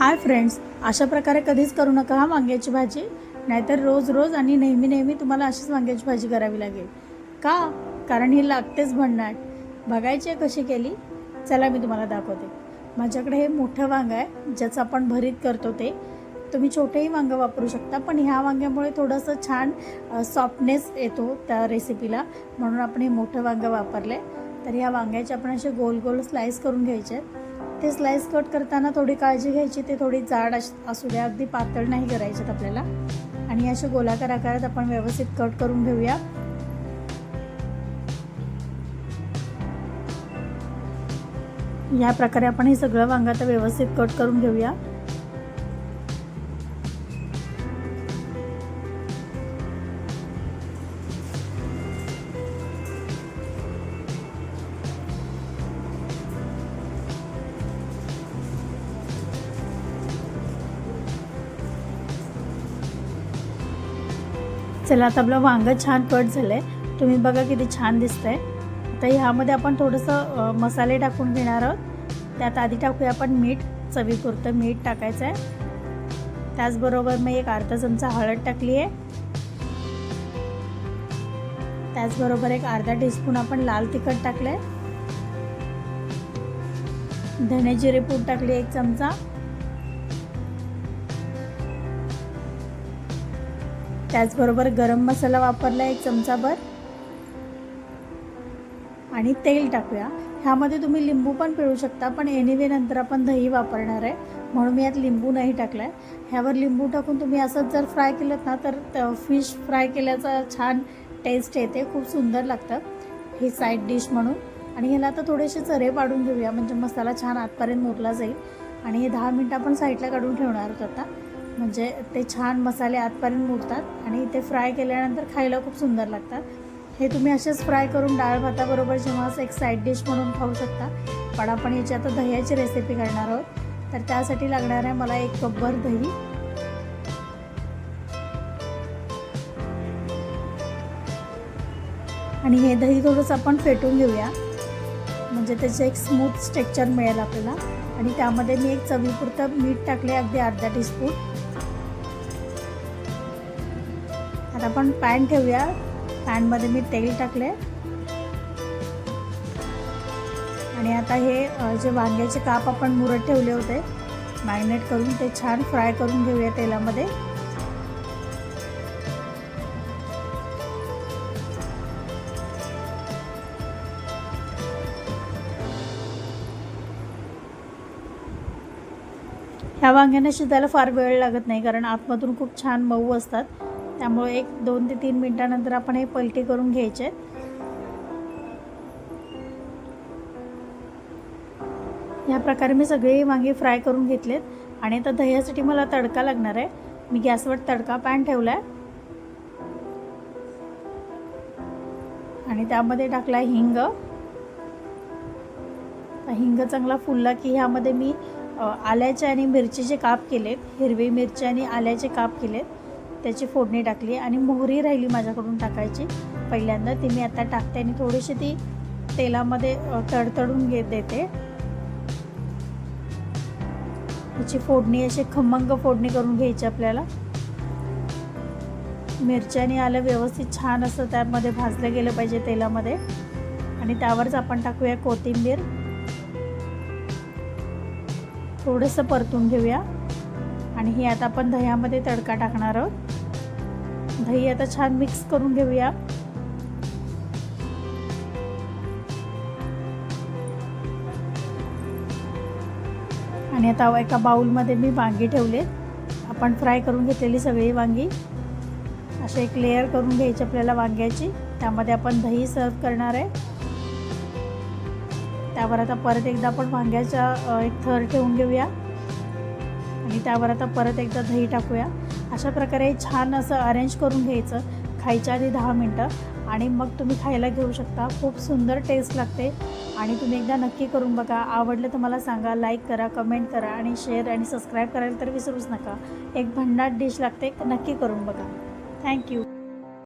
Hi friends अशा प्रकारे कधीच करू नका हा वांग्याची भाजी. नाहीतर रोज रोज आणि नेहमी नेहमी तुम्हाला अशीच वांग्याची भाजी करावी लागेल. का? कारण ही लागतेच भन्नाट. बघायची आहे कशी केली? चला मी तुम्हाला दाखवते. माझ्याकडे हे मोठं वांगं आहे ज्याचं आपण भरीत करतो ते. तुम्ही छोटेही वांगं वापरू शकता पण ह्या वांग्यामुळे थोडंसं छान सॉफ्टनेस येतो त्या रेसिपीला म्हणून आपण हे मोठं वांगं वापरलं आहे तर ह्या वांग्याचे आपण असे गोल गोल स्लाईस करून घ्यायचे. आहेत ते स्लाइस कट करताना थोडी काळजी घ्यायची ते थोडी जाड असू द्या अगदी पातळ नाही करायच्यात आपल्याला. आणि असे गोलाकार आकारात आपण व्यवस्थित कट करून घेऊया. या प्रकारे आपण हे सगळं वांग आता व्यवस्थित कट करून घेऊया. चला आता आपलं वांगं छान कट झालं आहे तुम्ही बघा किती छान दिसतंय. आता ह्यामध्ये आपण थोडंसं मसाले टाकून घेणार आहोत. त्यात आधी टाकूया आपण मीठ चवीपुरतं मीठ टाकायचं आहे त्याचबरोबर मी एक अर्धा चमचा हळद टाकली आहे त्याचबरोबर एक अर्धा टीस्पून आपण लाल तिखट टाकलं आहे धने जिरे पूड टाकली एक चमचा. त्याचबरोबर गरम मसाला वापरला एक चमचाभर. आणि तेल टाकूया. ह्यामध्ये तुम्ही लिंबू पण पिळू शकता पण एनिवे नंतर आपण दही वापरणार आहे. म्हणून मी यात लिंबू नाही टाकला आहे ह्यावर लिंबू टाकून तुम्ही असंच जर फ्राय केलं ना तर फिश फ्राय केल्याचा छान टेस्ट येते. खूप सुंदर लागतं ही साईड डिश म्हणून. आणि ह्याला आता थोडेसे चरे पाडून घेऊया म्हणजे मसाला छान आतपर्यंत मुरला जाईल. आणि हे दहा मिनटं आपण साईडला काढून ठेवणार आहोत आता. म्हणजे ते छान मसाले आतपर्यंत मुरतात आणि ते फ्राय केल्यानंतर खायला खूप सुंदर लागतात. हे तुम्ही असेच फ्राय करून डाळ भाताबरोबर जेव्हा असं एक साईड डिश म्हणून खाऊ शकता. पण आपण याची आता दह्याची रेसिपी करणार आहोत. तर त्यासाठी लागणार आहे मला एक कपभर दही. आणि हे दही थोडंसं आपण फेटून घेऊया. म्हणजे त्याचं एक स्मूथ स्ट्रेक्चर मिळेल आपल्याला. आणि त्यामध्ये मी एक चवीपुरतं मीठ टाकले अगदी अर्धा टीस्पून आता आपण पॅन ठेवूया. पॅनमध्ये मी तेल टाकले आणि आता हे जे वांग्याचे काप आपण मुरत ठेवले होते मॅरिनेट करून ते छान फ्राय करून घेऊया तेलामध्ये. ह्या वांग्यांना शिजायला फार वेळ लागत नाही कारण आतमधून खूप छान मऊ असतात. त्यामुळे एक दोन ते तीन मिनटानंतर आपण हे पलटी करून घ्यायचे. आहेत. ह्या प्रकारे मी सगळे वांगे फ्राय करून घेतलेत. आणि आता दह्यासाठी मला तडका लागणार आहे. मी गॅसवर तडका पॅन ठेवला आहे आणि त्यामध्ये टाकला आहे हिंग हिंग चांगला फुलला की ह्यामध्ये मी आल्याचे आणि मिरचीचे काप केलेत. हिरवी मिरची आणि आल्याचे काप केलेत. त्याची फोडणी टाकली आणि मोहरी राहिली माझ्याकडून टाकायची. पहिल्यांदा ती मी आता टाकते आणि थोडीशी ती तेलामध्ये तडतडून घेत देते. त्याची फोडणी अशी खमंग फोडणी करून घ्यायची आपल्याला. मिरच्याने आलं व्यवस्थित छान असं त्यामध्ये भाजलं गेलं पाहिजे तेलामध्ये. आणि त्यावरच आपण टाकूया कोथिंबीर. थोडंसं परतून घेऊया. आणि हे आता आपण दह्यामध्ये तडका टाकणार आहोत. दही आता छान मिक्स करून घेऊया. आणि आता एका बाउलमध्ये मी वांगी ठेवले. आपण फ्राय करून घेतलेली सगळी वांगी. असे एक लेअर करून घ्यायची आपल्याला वांग्याची. त्यामध्ये आपण दही सर्व करणार आहे. त्यावर आता परत एकदा आपण वांग्याचा एक थर ठेवून घेऊया. आणि त्यावर आता परत एकदा दही टाकूया. अशा प्रकारे छान असं अरेंज करून घ्यायचं. खायच्या आधी दहा मिनटं आणि मग तुम्ही खायला घेऊ शकता. खूप सुंदर टेस्ट लागते आणि तुम्ही एकदा नक्की करून बघा. आवडलं तर मला सांगा लाईक करा कमेंट करा आणि शेअर आणि सबस्क्राईब करायला तर विसरूच नका. एक भन्नाट डिश लागते नक्की करून बघा. थँक्यू